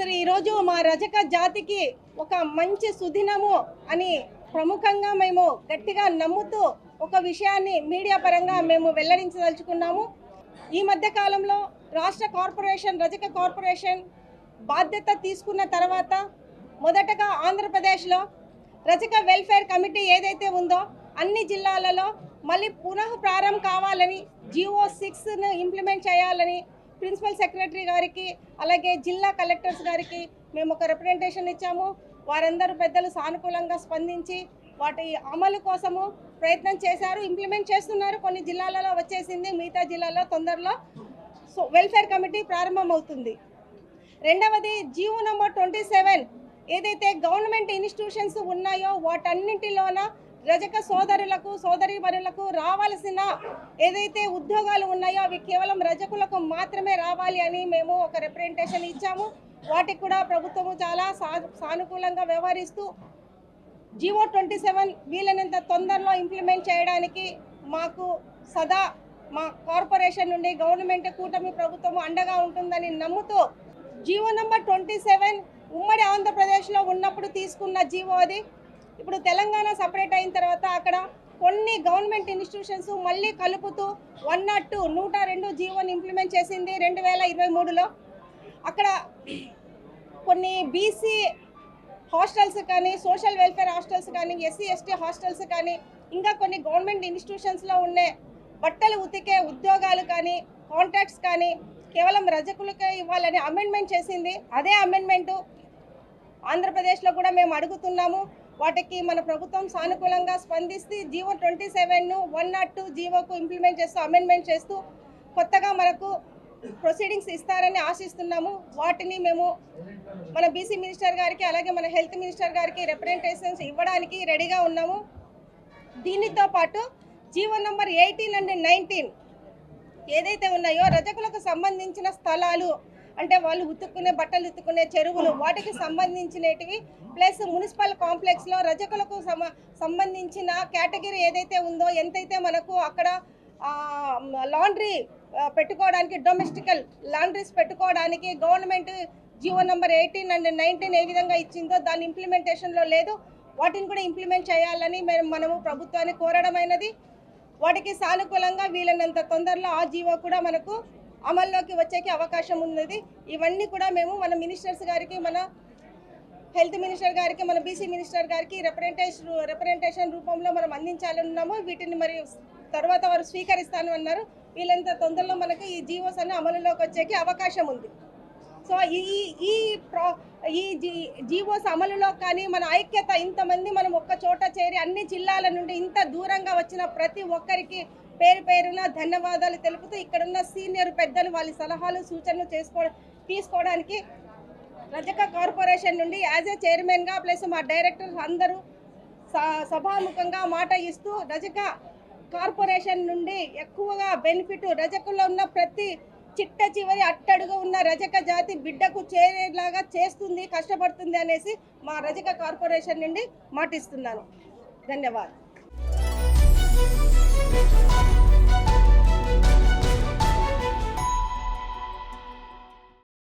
సరే ఈరోజు మా రజక జాతికి ఒక మంచి సుదినము అని ప్రముఖంగా మేము గట్టిగా నమ్ముతూ ఒక విషయాన్ని మీడియా పరంగా మేము వెల్లడించదలుచుకున్నాము. ఈ మధ్య కాలంలో రాష్ట్ర కార్పొరేషన్ రజక కార్పొరేషన్ బాధ్యత తీసుకున్న తర్వాత మొదటగా ఆంధ్రప్రదేశ్లో రజక వెల్ఫేర్ కమిటీ ఏదైతే ఉందో అన్ని జిల్లాలలో మళ్ళీ పునః ప్రారంభం కావాలని జిఓ సిక్స్ను ఇంప్లిమెంట్ చేయాలని ప్రిన్సిపల్ సెక్రటరీ గారికి అలాగే జిల్లా కలెక్టర్స్ గారికి మేము ఒక రిప్రజెంటేషన్ ఇచ్చాము. వారందరూ పెద్దలు సానుకూలంగా స్పందించి వాటి అమలు కోసము ప్రయత్నం చేశారు ఇంప్లిమెంట్ చేస్తున్నారు. కొన్ని జిల్లాలలో వచ్చేసింది మిగతా జిల్లాలో తొందరలో సో వెల్ఫేర్ కమిటీ ప్రారంభమవుతుంది. రెండవది జీవో నెంబర్ ట్వంటీ సెవెన్ ఏదైతే గవర్నమెంట్ ఇన్స్టిట్యూషన్స్ ఉన్నాయో వాటన్నింటిలోన రజక సోదరులకు సోదరీమణులకు రావాల్సిన ఏదైతే ఉద్యోగాలు ఉన్నాయో అవి కేవలం రజకులకు మాత్రమే రావాలి అని మేము ఒక రిప్రజెంటేషన్ ఇచ్చాము. వాటికి కూడా ప్రభుత్వము చాలా సా- సానుకూలంగా వ్యవహరిస్తూ జివో ట్వంటీ సెవెన్ వీలైనంత తొందరలో ఇంప్లిమెంట్ చేయడానికి మాకు సదా మా కార్పొరేషన్ నుండి గవర్నమెంట్ కూటమి ప్రభుత్వం అండగా ఉంటుందని నమ్ముతూ జీవో నంబర్ ట్వంటీ సెవెన్ ఉమ్మడి ఆంధ్రప్రదేశ్లో ఉన్నప్పుడు తీసుకున్న జీవో అది. ఇప్పుడు తెలంగాణ సపరేట్ అయిన తర్వాత అక్కడ కొన్ని గవర్నమెంట్ ఇన్స్టిట్యూషన్స్ మళ్ళీ కలుపుతూ వన్ నాట్ టూ నూట రెండు జీవోని ఇంప్లిమెంట్ చేసింది రెండు వేల ఇరవై మూడులో. అక్కడ కొన్ని బీసీ హాస్టల్స్ కానీ సోషల్ వెల్ఫేర్ హాస్టల్స్ కానీ ఎస్సీ ఎస్టీ హాస్టల్స్ కానీ ఇంకా కొన్ని గవర్నమెంట్ ఇన్స్టిట్యూషన్స్లో ఉండే బట్టలు ఉతికే ఉద్యోగాలు కానీ కాంట్రాక్ట్స్ కానీ కేవలం రజకులకే ఇవ్వాలని అమెండ్మెంట్ చేసింది. అదే అమెండ్మెంటు ఆంధ్రప్రదేశ్లో కూడా మేము అడుగుతున్నాము. వాటికి మన ప్రభుత్వం సానుకూలంగా స్పందిస్తే జీవో ట్వంటీ సెవెన్ను వన్ నాట్ టూ జీవోకు ఇంప్లిమెంట్ చేస్తూ అమెండ్మెంట్ చేస్తూ కొత్తగా మనకు ప్రొసీడింగ్స్ ఇస్తారని ఆశిస్తున్నాము. వాటిని మేము మన బీసీ మినిస్టర్ గారికి అలాగే మన హెల్త్ మినిస్టర్ గారికి రిప్రజెంటేషన్స్ ఇవ్వడానికి రెడీగా ఉన్నాము. దీనితో పాటు GO number eighteen and nineteen ఏదైతే ఉన్నాయో రజకులకు సంబంధించిన స్థలాలు అంటే వాళ్ళు ఉతుక్కునే బట్టలు ఉతుక్కునే చెరువులు వాటికి సంబంధించినటివి. ప్లస్ మున్సిపల్ కాంప్లెక్స్లో రజకులకు సమ సంబంధించిన కేటగిరీ ఏదైతే ఉందో ఎంతైతే మనకు అక్కడ లాండ్రీ పెట్టుకోవడానికి డొమెస్టికల్ లాండ్రీస్ పెట్టుకోవడానికి government GO number eighteen and nineteen ఏ విధంగా ఇచ్చిందో దాని ఇంప్లిమెంటేషన్లో లేదు. వాటిని కూడా ఇంప్లిమెంట్ చేయాలని మేము మనము ప్రభుత్వాన్ని కోరడమైనది. వాటికి సానుకూలంగా వీలైనంత తొందరలో ఆ జీవో కూడా మనకు అమల్లోకి వచ్చేకి అవకాశం ఉన్నది. ఇవన్నీ కూడా మేము మన మినిస్టర్స్ గారికి మన హెల్త్ మినిస్టర్ గారికి మన బీసీ మినిస్టర్ గారికి రిప్రజెంటేషన్ రిప్రజెంటేషన్ రూపంలో మనం అందించాలని ఉన్నాము వీటిని మరి తర్వాత వారు స్వీకరిస్తాను అన్నారు. వీళ్ళంత తొందరలో మనకి ఈ జీవోస్ అన్ని అమలులోకి వచ్చేకి అవకాశం ఉంది. సో ఈ ఈ ప్రా ఈ జీ జీవోస్ అమలులో కానీ మన ఐక్యత ఇంతమంది మనం ఒక్క చోట చేరి అన్ని జిల్లాల నుండి ఇంత దూరంగా వచ్చిన ప్రతి ఒక్కరికి పేరు పేరున ధన్యవాదాలు తెలుపుతూ ఇక్కడున్న సీనియర్ పెద్దలు వాళ్ళ సలహాలు సూచనలు చేసుకో తీసుకోవడానికి రజక కార్పొరేషన్ నుండి యాజ్ ఏ చైర్మన్గా ప్లస్ మా డైరెక్టర్స్ అందరూ స- సభాముఖంగా మాట ఇస్తూ రజక కార్పొరేషన్ నుండి ఎక్కువగా బెనిఫిట్ రజకుల్లో ఉన్న ప్రతి చిట్ట చివరి అట్టడుగు ఉన్న రజక జాతి బిడ్డకు చేరేలాగా చేస్తుంది కష్టపడుతుంది అనేసి మా రజక కార్పొరేషన్ నుండి మాటిస్తున్నాను. ధన్యవాదాలు.